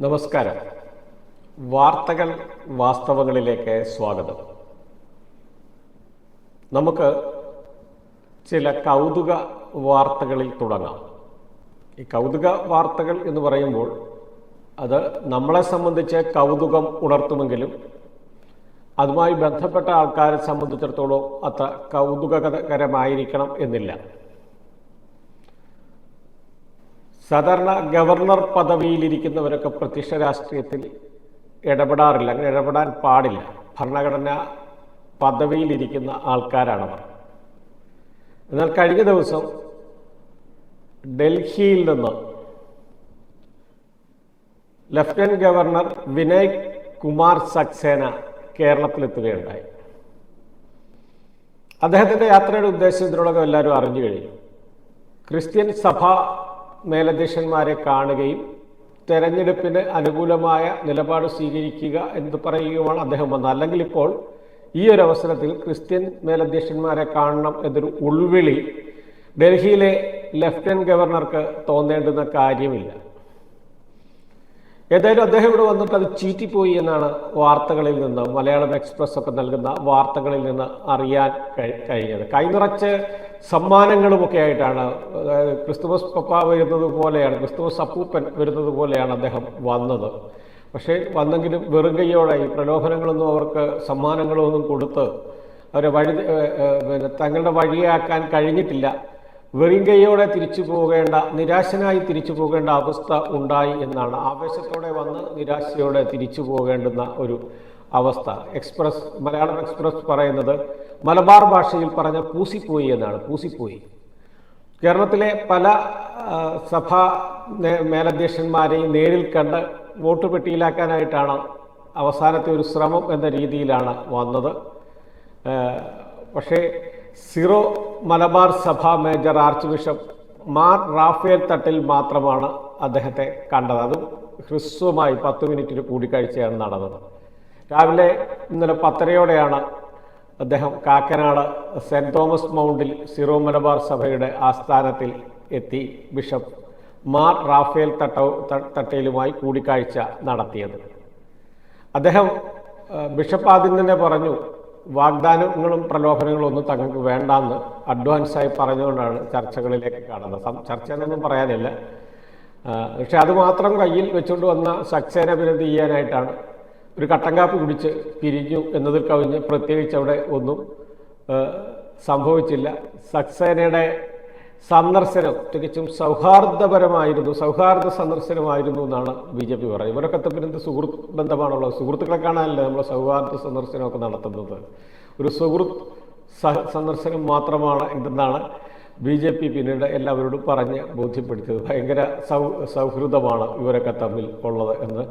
നമസ്കാരം. വാർത്തകൾ വാസ്തവങ്ങളിലേക്ക് സ്വാഗതം. നമുക്ക് ചില കൗതുക വാർത്തകളിൽ തുടങ്ങാം. ഈ കൗതുക വാർത്തകൾ എന്ന് പറയുമ്പോൾ അത് നമ്മളെ സംബന്ധിച്ച് കൗതുകം ഉണർത്തുമെങ്കിലും അതുമായി ബന്ധപ്പെട്ട ആൾക്കാരെ സംബന്ധിച്ചിടത്തോളം അത്ര കൗതുകകരമായിരിക്കണം എന്നില്ല. സാധാരണ ഗവർണർ പദവിയിലിരിക്കുന്നവരൊക്കെ പ്രത്യക്ഷ രാഷ്ട്രീയത്തിൽ ഇടപെടാറില്ല അങ്ങനെ ഇടപെടാൻ പാടില്ല. ഭരണഘടന പദവിയിലിരിക്കുന്ന ആൾക്കാരാണവർ. എന്നാൽ കഴിഞ്ഞ ദിവസം ഡൽഹിയിൽ നിന്ന് ലഫ്റ്റനന്റ് ഗവർണർ വിനയ് കുമാർ സക്സേന കേരളത്തിലെത്തുകയുണ്ടായി. അദ്ദേഹത്തിന്റെ യാത്രയുടെ ഉദ്ദേശം ഇതിനോടൊക്കെ എല്ലാവരും അറിഞ്ഞു കഴിഞ്ഞു. ക്രിസ്ത്യൻ സഭ മേലധ്യക്ഷന്മാരെ കാണുകയും തെരഞ്ഞെടുപ്പിന് അനുകൂലമായ നിലപാട് സ്വീകരിക്കുക എന്ന് പറയുകയുമാണ് അദ്ദേഹം വന്നത്. അല്ലെങ്കിൽ ഇപ്പോൾ ഈ ഒരു അവസരത്തിൽ ക്രിസ്ത്യൻ മേലധ്യക്ഷന്മാരെ കാണണം എന്നൊരു ഉൾവിളി ഡൽഹിയിലെ ലഫ്റ്റനന്റ് ഗവർണർക്ക് തോന്നേണ്ടുന്ന കാര്യമില്ല. ഏതായാലും അദ്ദേഹം ഇവിടെ വന്നിട്ട് അത് ചീറ്റിപ്പോയി എന്നാണ് വാർത്തകളിൽ നിന്ന് മലയാളം എക്സ്പ്രസ് ഒക്കെ നൽകുന്ന വാർത്തകളിൽ നിന്ന് അറിയാൻ കഴി- കഴിഞ്ഞത്. കൈനിറച്ച് സമ്മാനങ്ങളുമൊക്കെ ആയിട്ടാണ് അതായത് ക്രിസ്തുമസ് പപ്പ വരുന്നത് പോലെയാണ് ക്രിസ്തുമസ് അപ്പൂപ്പൻ വരുന്നത് പോലെയാണ് അദ്ദേഹം വന്നത്. പക്ഷേ വന്നെങ്കിലും വെറും കൈയോടെ ഈ പ്രലോഭനങ്ങളൊന്നും അവർക്ക് സമ്മാനങ്ങളൊന്നും കൊടുത്ത് അവരെ വഴി പിന്നെ തങ്ങളുടെ വഴിയാക്കാൻ കഴിഞ്ഞിട്ടില്ല. വെറും കയ്യോടെ തിരിച്ചു പോകേണ്ട നിരാശനായി തിരിച്ചു പോകേണ്ട അവസ്ഥ ഉണ്ടായി എന്നാണ് ആവേശത്തോടെ വന്ന് നിരാശയോടെ തിരിച്ചു പോകേണ്ടുന്ന ഒരു അവസ്ഥ. എക്സ്പ്രസ് മലയാളം എക്സ്പ്രസ് പറയുന്നത് മലബാർ ഭാഷയിൽ പറഞ്ഞ പൂസിപ്പോയി എന്നാണ് പൂസിപ്പോയി. കേരളത്തിലെ പല സഭാ മേലധ്യക്ഷന്മാരെയും നേരിൽ കണ്ട് വോട്ട് പെട്ടിയിലാക്കാനായിട്ടാണ് അവസാനത്തെ ഒരു ശ്രമം എന്ന രീതിയിലാണ് വന്നത്. പക്ഷേ സിറോ മലബാർ സഭ major archbishop Mar Raphael Thattil മാത്രമാണ് അദ്ദേഹത്തെ കണ്ടത്. അതും ഹ്രസ്വമായി പത്ത് മിനിറ്റിന് കൂടിക്കാഴ്ചയാണ് നടന്നത്. രാവിലെ ഇന്നലെ പത്തരയോടെയാണ് അദ്ദേഹം കാക്കനാട് സെന്റ് തോമസ് മൗണ്ടിൽ സിറോ മലബാർ സഭയുടെ ആസ്ഥാനത്തിൽ എത്തി ബിഷപ്പ് മാർ റാഫേൽ തട്ട തട്ടയിലുമായി കൂടിക്കാഴ്ച നടത്തിയത്. അദ്ദേഹം ബിഷപ്പ് ആദ്യം തന്നെ പറഞ്ഞു വാഗ്ദാനങ്ങളും പ്രലോഭനങ്ങളും ഒന്നും തങ്ങൾക്ക് വേണ്ടാന്ന് അഡ്വാൻസായി പറഞ്ഞുകൊണ്ടാണ് ചർച്ചകളിലേക്ക് കാണുന്നത് സം- ചർച്ച എന്നൊന്നും പറയാനില്ല പക്ഷെ അത് മാത്രം കയ്യിൽ വെച്ചുകൊണ്ട് വന്ന സക്സേന വിരുദ്ധ ചെയ്യാനായിട്ടാണ് ഒരു കട്ടൻ കുടിച്ച് പിരിഞ്ഞു എന്നതിൽ കവിഞ്ഞ് പ്രത്യേകിച്ച് അവിടെ ഒന്നും സംഭവിച്ചില്ല. സക്സേനയുടെ സന്ദർശനം തികച്ചും സൗഹാർദ്ദപരമായിരുന്നു സൗഹാർദ്ദ സന്ദർശനമായിരുന്നു എന്നാണ് ബി ജെ പി പറയുന്നത്. ഇവരൊക്കെ തമ്മിൽ എന്ത് സുഹൃത്ത് ബന്ധമാണുള്ളത്? സുഹൃത്തുക്കളെ കാണാനല്ലേ നമ്മൾ സൗഹാർദ്ദ സന്ദർശനമൊക്കെ നടത്തുന്നത്? ഒരു സുഹൃത്ത് സന്ദർശനം മാത്രമാണ് ഇതെന്നാണ് ബി ജെ പി പിന്നീട് എല്ലാവരോടും പറഞ്ഞ് ബോധ്യപ്പെടുത്തിയത്. ഭയങ്കര സൗ സൗഹൃദമാണ് ഇവരൊക്കെ തമ്മിൽ ഉള്ളത് എന്ന്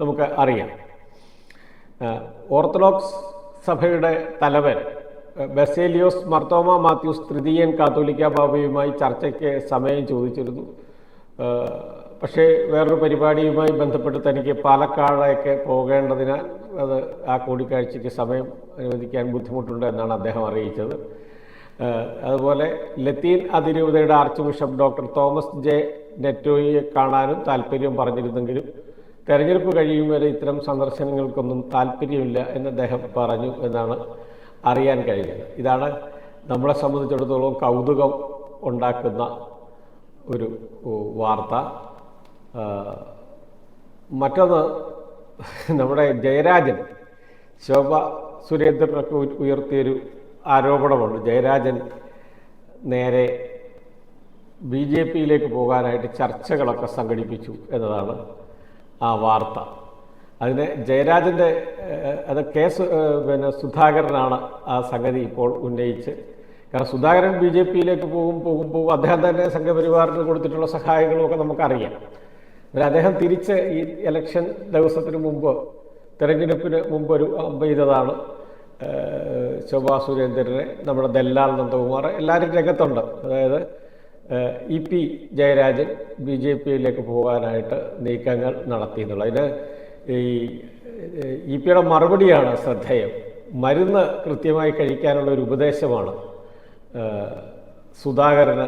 നമുക്ക് അറിയാം. ഓർത്തഡോക്സ് സഭയുടെ തലവൻ ബസേലിയോസ് മർത്തോമ മാത്യൂസ് തൃതീയൻ കാത്തോലിക്ക ബാബയുമായി ചർച്ചയ്ക്ക് സമയം ചോദിച്ചിരുന്നു. പക്ഷേ വേറൊരു പരിപാടിയുമായി ബന്ധപ്പെട്ട് തനിക്ക് പാലക്കാടേക്ക് പോകേണ്ടതിനാൽ അത് ആ കൂടിക്കാഴ്ചയ്ക്ക് സമയം അനുവദിക്കാൻ ബുദ്ധിമുട്ടുണ്ട് എന്നാണ് അദ്ദേഹം അറിയിച്ചത്. അതുപോലെ ലത്തീൻ അതിരൂപതയുടെ archbishop doctor Thomas J നെറ്റോയെ കാണാനും താല്പര്യം പറഞ്ഞിരുന്നെങ്കിലും തെരഞ്ഞെടുപ്പ് കഴിയും വരെ ഇത്തരം സന്ദർശനങ്ങൾക്കൊന്നും താല്പര്യമില്ല എന്ന് അദ്ദേഹം പറഞ്ഞു എന്നാണ് അറിയാൻ കഴിയുന്നത് ഇതാണ് നമ്മളെ സംബന്ധിച്ചിടത്തോളം കൗതുകം ഉണ്ടാക്കുന്ന ഒരു വാർത്ത. മറ്റൊന്ന് നമ്മുടെ ജയരാജൻ ശോഭ സുരേന്ദ്രനൊക്കെ ഉയർത്തിയൊരു ആരോപണമുണ്ട്. ജയരാജൻ നേരെ ബി ജെ പിയിലേക്ക് പോകാനായിട്ട് ചർച്ചകളൊക്കെ സംഘടിപ്പിച്ചു എന്നതാണ് ആ വാർത്ത. അതിന് ജയരാജന്റെ അത് കെ പിന്നെ സുധാകരനാണ് ആ സംഗതി ഇപ്പോൾ ഉന്നയിച്ച്. കാരണം സുധാകരൻ ബി ജെ പിയിലേക്ക് പോകും പോകും പോകും. അദ്ദേഹം തന്നെ സംഘപരിവാറിന് കൊടുത്തിട്ടുള്ള സഹായങ്ങളുമൊക്കെ നമുക്കറിയാം. പിന്നെ അദ്ദേഹം തിരിച്ച് ഈ ഇലക്ഷൻ ദിവസത്തിന് മുമ്പ് തെരഞ്ഞെടുപ്പിന് മുമ്പ് ഒരു അമ്പെയ്തതാണ് ശോഭാ സുരേന്ദ്രനെ നമ്മുടെ ദല്ലാൽ നന്ദകുമാർ. എല്ലാവരും രംഗത്തുണ്ട്. അതായത് E P Jayarajan B J പിയിലേക്ക് പോകാനായിട്ട് നീക്കങ്ങൾ നടത്തിയെന്നുള്ളത്. അതിന് ഈ ഇ പിയുടെ മറുപടിയാണ് ശ്രദ്ധേയം. മരുന്ന് കൃത്യമായി കഴിക്കാനുള്ള ഒരു ഉപദേശമാണ് സുധാകരന്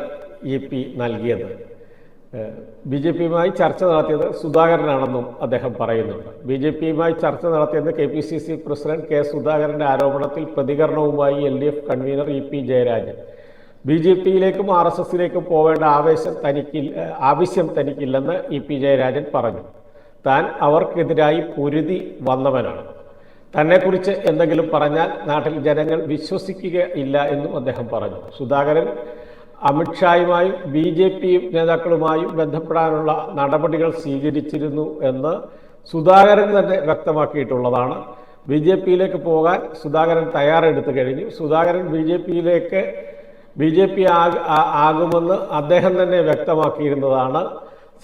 ഇ പി നൽകിയത്. ബി ജെ പിയുമായി ചർച്ച നടത്തിയത് സുധാകരനാണെന്നും അദ്ദേഹം പറയുന്നുണ്ട്. ബി ജെ പിയുമായി ചർച്ച നടത്തിയത് K P C C president K സുധാകരന്റെ ആരോപണത്തിൽ പ്രതികരണവുമായി L D F convener E P Jayarajan. B J പിയിലേക്കും R S എസിലേക്കും പോവേണ്ട ആവേശം തനിക്ക് ആവശ്യം തനിക്കില്ലെന്ന് ഇ പി ജയരാജൻ പറഞ്ഞു. താൻ അവർക്കെതിരായി പൊരുതി വന്നവനാണ്. തന്നെക്കുറിച്ച് എന്തെങ്കിലും പറഞ്ഞാൽ നാട്ടിൽ ജനങ്ങൾ വിശ്വസിക്കുകയില്ല എന്നും അദ്ദേഹം പറഞ്ഞു. സുധാകരൻ അമിത്ഷായുമായും ബി ജെ പി നേതാക്കളുമായും ബന്ധപ്പെടാനുള്ള നടപടികൾ സ്വീകരിച്ചിരുന്നു എന്ന് സുധാകരൻ തന്നെ വ്യക്തമാക്കിയിട്ടുള്ളതാണ്. ബി ജെ പിയിലേക്ക് പോകാൻ സുധാകരൻ തയ്യാറെടുത്തു കഴിഞ്ഞു. സുധാകരൻ ബി ജെ പിയിലേക്ക് ബി ജെ പി ആകുമെന്ന് അദ്ദേഹം തന്നെ വ്യക്തമാക്കിയിരുന്നതാണ്.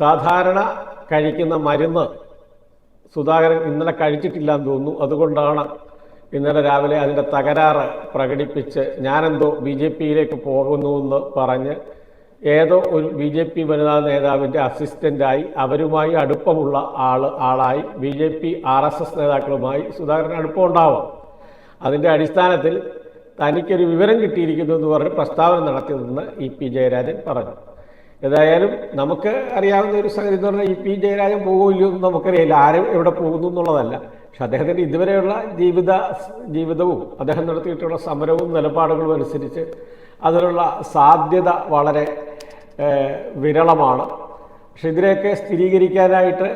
സാധാരണ കഴിക്കുന്ന മരുന്ന് സുധാകരൻ ഇന്നലെ കഴിച്ചിട്ടില്ല എന്ന് തോന്നുന്നു. അതുകൊണ്ടാണ് ഇന്നലെ രാവിലെ അതിന്റെ തകരാറ് പ്രകടിപ്പിച്ച് ഞാനെന്തോ ബി ജെ പിയിലേക്ക് പോകുന്നുവെന്ന് പറഞ്ഞ് ഏതോ ഒരു ബി ജെ പി വനിതാ നേതാവിന്റെ അസിസ്റ്റന്റായി അവരുമായി അടുപ്പമുള്ള ആൾ ആളായി B J P R S S നേതാക്കളുമായി സുധാകരൻ അടുപ്പമുണ്ടാവാം. അതിന്റെ അടിസ്ഥാനത്തിൽ തനിക്കൊരു വിവരം കിട്ടിയിരിക്കുന്നു എന്ന് പറഞ്ഞ് പ്രസ്താവന നടത്തിയതെന്ന് ഇ പി ജയരാജൻ പറഞ്ഞു. ഏതായാലും നമുക്ക് അറിയാവുന്ന ഒരു സംഗതി എന്ന് പറഞ്ഞാൽ ഇ പി ജയരാജൻ പോകുമല്ലോ എന്ന് നമുക്കറിയില്ല. ആരും എവിടെ പോകുന്നു എന്നുള്ളതല്ല. പക്ഷെ അദ്ദേഹത്തിന്റെ ഇതുവരെയുള്ള ജീവിത ജീവിതവും അദ്ദേഹം നടത്തിയിട്ടുള്ള സമരവും നിലപാടുകളും അനുസരിച്ച് അതിനുള്ള സാധ്യത വളരെ വിരളമാണ്. പക്ഷെ ഇതിനെയൊക്കെ സ്ഥിരീകരിക്കാനായിട്ട്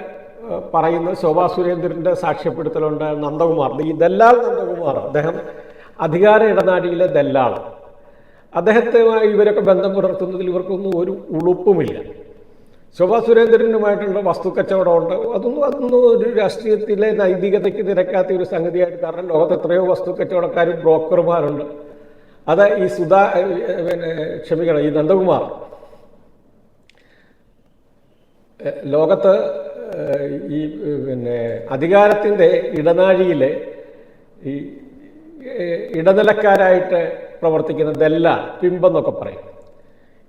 പറയുന്ന ശോഭാ സുരേന്ദ്രന്റെ സാക്ഷ്യപ്പെടുത്തലുണ്ട് നന്ദകുമാർ ദല്ലാൽ നന്ദകുമാർ അദ്ദേഹം അധികാര ഇടനാഴിയിലെ ദല്ലാളം അദ്ദേഹത്തുമായി ഇവരൊക്കെ ബന്ധം പുലർത്തുന്നതിൽ ഇവർക്കൊന്നും ഒരു ഉളുപ്പുമില്ല. ശോഭാ സുരേന്ദ്രനുമായിട്ടുള്ള വസ്തുക്കച്ചവടമുണ്ട്. അതൊന്നും അതൊന്നും ഒരു രാഷ്ട്രീയത്തിലെ നൈതികതയ്ക്ക് നിരക്കാത്ത ഒരു സംഗതിയായിട്ട് കാരണം ലോകത്ത് എത്രയോ വസ്തുക്കച്ചവടക്കാരും ബ്രോക്കർമാരുണ്ട്. അത് ഈ സുധാ പിന്നെ ക്ഷമിക്കണം ഈ നന്ദകുമാർ. ലോകത്ത് ഈ പിന്നെ അധികാരത്തിന്റെ ഇടനാഴിയിലെ ഈ ഇടനിലക്കാരായിട്ട് പ്രവർത്തിക്കുന്ന ദല്ല പിമ്പെന്നൊക്കെ പറയും.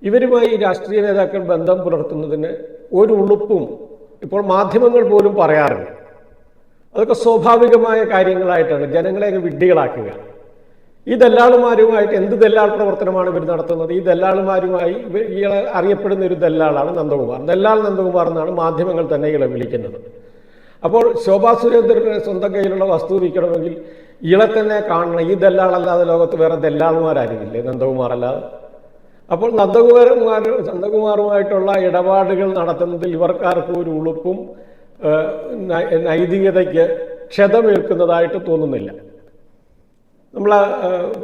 ഇവരുമായി രാഷ്ട്രീയ നേതാക്കൾ ബന്ധം പുലർത്തുന്നതിന് ഒരു ഉളുപ്പും ഇപ്പോൾ മാധ്യമങ്ങൾ പോലും പറയാറുണ്ട് അതൊക്കെ സ്വാഭാവികമായ കാര്യങ്ങളായിട്ടാണ് ജനങ്ങളെ അങ്ങ് വിഡ്ഢികളാക്കുക. ഈ ദല്ലാളുമാരുമായിട്ട് എന്ത് ദല്ലാൾ പ്രവർത്തനമാണ് ഇവർ നടത്തുന്നത്? ഈ ദല്ലാളുമാരുമായി ഇയാളെ അറിയപ്പെടുന്ന ഒരു ദല്ലാളാണ് നന്ദകുമാർ. ദല്ലാൾ നന്ദകുമാർ എന്നാണ് മാധ്യമങ്ങൾ തന്നെ ഇയാളെ വിളിക്കുന്നത്. അപ്പോൾ ശോഭാ സുരേന്ദ്രന് സ്വന്തം കയ്യിലുള്ള വസ്തു വിൽക്കണമെങ്കിൽ ഇയാളെ തന്നെ കാണണം. ഈ ദല്ലാളല്ലാതെ ലോകത്ത് വേറെ ദല്ലാളന്മാരായിരിക്കില്ലേ നന്ദകുമാറല്ലാതെ. അപ്പോൾ നന്ദകുമാരന്മാർ നന്ദകുമാറുമായിട്ടുള്ള ഇടപാടുകൾ നടത്തുന്നതിൽ ഇവർക്കാർക്കും ഒരു ഉളുപ്പും നൈതികതയ്ക്ക് ക്ഷതമേൽക്കുന്നതായിട്ട് തോന്നുന്നില്ല. നമ്മൾ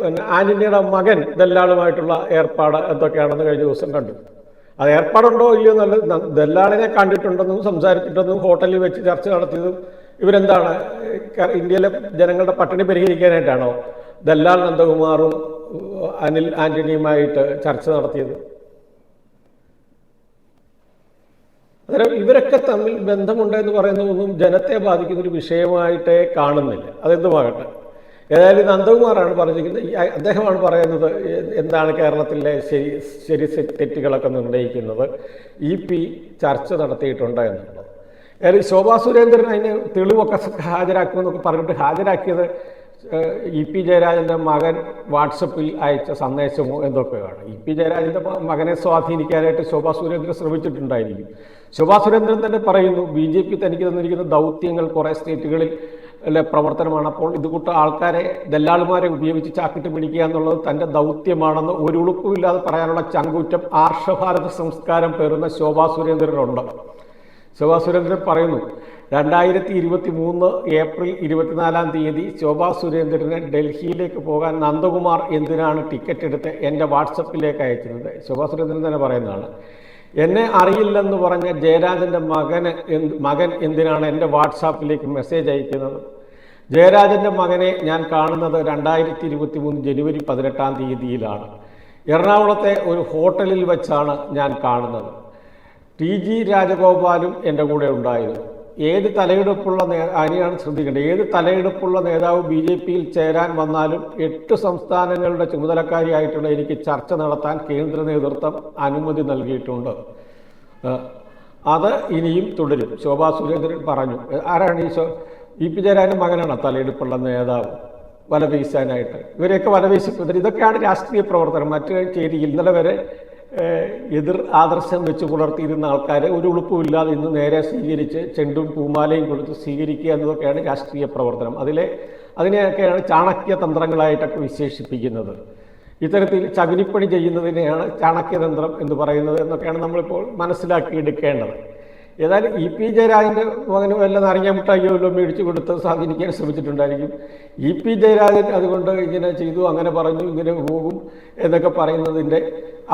പിന്നെ ആന്റണിയുടെ മകൻ ദല്ലാളുമായിട്ടുള്ള ഏർപ്പാട് എന്തൊക്കെയാണെന്ന് കഴിഞ്ഞ ദിവസം കണ്ടു. അത് ഏർപ്പാടുണ്ടോ ഇല്ലയോ നല്ല ദല്ലാളിനെ കണ്ടിട്ടുണ്ടെന്നും സംസാരിച്ചിട്ടുണ്ടെന്നും ഹോട്ടലിൽ വെച്ച് ചർച്ച നടത്തിയതും ഇവരെന്താണ്? ഇന്ത്യയിലെ ജനങ്ങളുടെ പട്ടിണി പരിഹരിക്കാനായിട്ടാണോ ദല്ലാൽ നന്ദകുമാറും അനിൽ ആന്റണിയുമായിട്ട് ചർച്ച നടത്തിയത്? അന്നേരം ഇവരൊക്കെ തമ്മിൽ ബന്ധമുണ്ടെന്ന് പറയുന്നതൊന്നും ജനത്തെ ബാധിക്കുന്ന ഒരു വിഷയമായിട്ടേ കാണുന്നില്ല. അതെന്തുമാകട്ടെ? ഏതായാലും നന്ദകുമാറാണ് പറഞ്ഞിരിക്കുന്നത്. അദ്ദേഹമാണ് പറയുന്നത് എന്താണ് കേരളത്തിലെ ശരി ശരി തെറ്റുകളൊക്കെ നിർണയിക്കുന്നത് ഇ പി ചർച്ച നടത്തിയിട്ടുണ്ട് എന്നുള്ളത് ശോഭാ സുരേന്ദ്രൻ അതിന് തെളിവൊക്കെ ഹാജരാക്കുമെന്നൊക്കെ പറഞ്ഞിട്ട് ഹാജരാക്കിയത് ഇ പി ജയരാജന്റെ മകൻ വാട്സപ്പിൽ അയച്ച സന്ദേശമോ എന്തൊക്കെയാണ്? ഇ പി ജയരാജന്റെ മകനെ സ്വാധീനിക്കാനായിട്ട് ശോഭാ സുരേന്ദ്രൻ ശ്രമിച്ചിട്ടുണ്ടായിരിക്കും. ശോഭാ സുരേന്ദ്രൻ തന്നെ പറയുന്നു ബി ജെ പി തനിക്ക് തന്നിരിക്കുന്ന ദൗത്യങ്ങൾ കുറേ സ്റ്റേറ്റുകളിൽ പ്രവർത്തനമാണ്. അപ്പോൾ ഇത് കൂട്ട ആൾക്കാരെ ദല്ലാളുമാരെ ഉപയോഗിച്ച് ചാക്കിട്ട് പിടിക്കുക എന്നുള്ളത് തന്റെ ദൗത്യമാണെന്ന് ഒരു ഉളുപ്പുമില്ലാതെ പറയാനുള്ള ചങ്കൂറ്റം ആർഷഭാരത സംസ്കാരം പേരുന്ന ശോഭാ സുരേന്ദ്രനുണ്ട്. ശോഭാ സുരേന്ദ്രൻ പറയുന്നു രണ്ടായിരത്തി ഇരുപത്തി മൂന്ന് ഏപ്രിൽ ഇരുപത്തിനാലാം തീയതി ശോഭാ സുരേന്ദ്രന് ഡൽഹിയിലേക്ക് പോകാൻ നന്ദകുമാർ എന്തിനാണ് ടിക്കറ്റ് എടുത്ത് എന്റെ വാട്സപ്പിലേക്ക് അയക്കുന്നത്? ശോഭാ സുരേന്ദ്രൻ തന്നെ പറയുന്നതാണ് എന്നെ അറിയില്ലെന്ന് പറഞ്ഞ ജയരാജന്റെ മകന് മകൻ എന്തിനാണ് എന്റെ വാട്സാപ്പിലേക്ക് മെസ്സേജ് അയക്കുന്നത്? ജയരാജന്റെ മകനെ ഞാൻ കാണുന്നത് രണ്ടായിരത്തി ഇരുപത്തി മൂന്ന് ജനുവരി പതിനെട്ടാം തീയതിയിലാണ്. എറണാകുളത്തെ ഒരു ഹോട്ടലിൽ വെച്ചാണ് ഞാൻ കാണുന്നത്. ടി ജി രാജഗോപാലും എന്റെ കൂടെ ഉണ്ടായിരുന്നു. ഏത് തലയെടുപ്പുള്ള നേ അതിനെയാണ് ശ്രദ്ധിക്കേണ്ടത്? ഏത് തലയെടുപ്പുള്ള നേതാവ് ബി ജെ പിയിൽ ചേരാൻ വന്നാലും എട്ട് സംസ്ഥാനങ്ങളുടെ ചുമതലക്കാരിയായിട്ടുള്ള എനിക്ക് ചർച്ച നടത്താൻ കേന്ദ്ര നേതൃത്വം അനുമതി നൽകിയിട്ടുണ്ട്. അത് ഇനിയും തുടരും. ശോഭാ സുരേന്ദ്രൻ പറഞ്ഞു. ആരാണ് ഈ ഇ പി ജയരാജന്റെ മകനാണ് തലയെടുപ്പുള്ള നേതാവ്? വലവീശാനായിട്ട്. ഇവരെയൊക്കെ വലവീശിപ്പതിന് ഇതൊക്കെയാണ് രാഷ്ട്രീയ പ്രവർത്തനം. മറ്റു ചേരി ഇന്നലെ വരെ എതിർ ആദർശം വെച്ച് പുലർത്തിയിരുന്ന ആൾക്കാരെ ഒരു ഉളുപ്പുമില്ലാതെ ഇന്ന് നേരെ സ്വീകരിച്ച് ചെണ്ടും പൂമാലയും കൊടുത്ത് സ്വീകരിക്കുക എന്നതൊക്കെയാണ് രാഷ്ട്രീയ പ്രവർത്തനം. അതിലെ അതിനെയൊക്കെയാണ് ചാണക്യ തന്ത്രങ്ങളായിട്ടൊക്കെ വിശേഷിപ്പിക്കുന്നത്. ഇത്തരത്തിൽ ചകിരിപ്പണി ചെയ്യുന്നതിനെയാണ് ചാണക്യതന്ത്രം എന്ന് പറയുന്നത് എന്നൊക്കെയാണ് നമ്മളിപ്പോൾ മനസ്സിലാക്കിയെടുക്കേണ്ടത്. ഏതായാലും ഇ പി ജയരാജന്റെ മകന് വല്ല നാരങ്ങ മുട്ടായിയോ വല്ലതും മേടിച്ചു കൊടുത്ത് സ്വാധീനിക്കാൻ ശ്രമിച്ചിട്ടുണ്ടായിരിക്കും. ഇ പി ജയരാജൻ അതുകൊണ്ട് ഇങ്ങനെ ചെയ്തു അങ്ങനെ പറഞ്ഞു ഇങ്ങനെ പോകും. എന്നൊക്കെ പറയുന്നതിന്റെ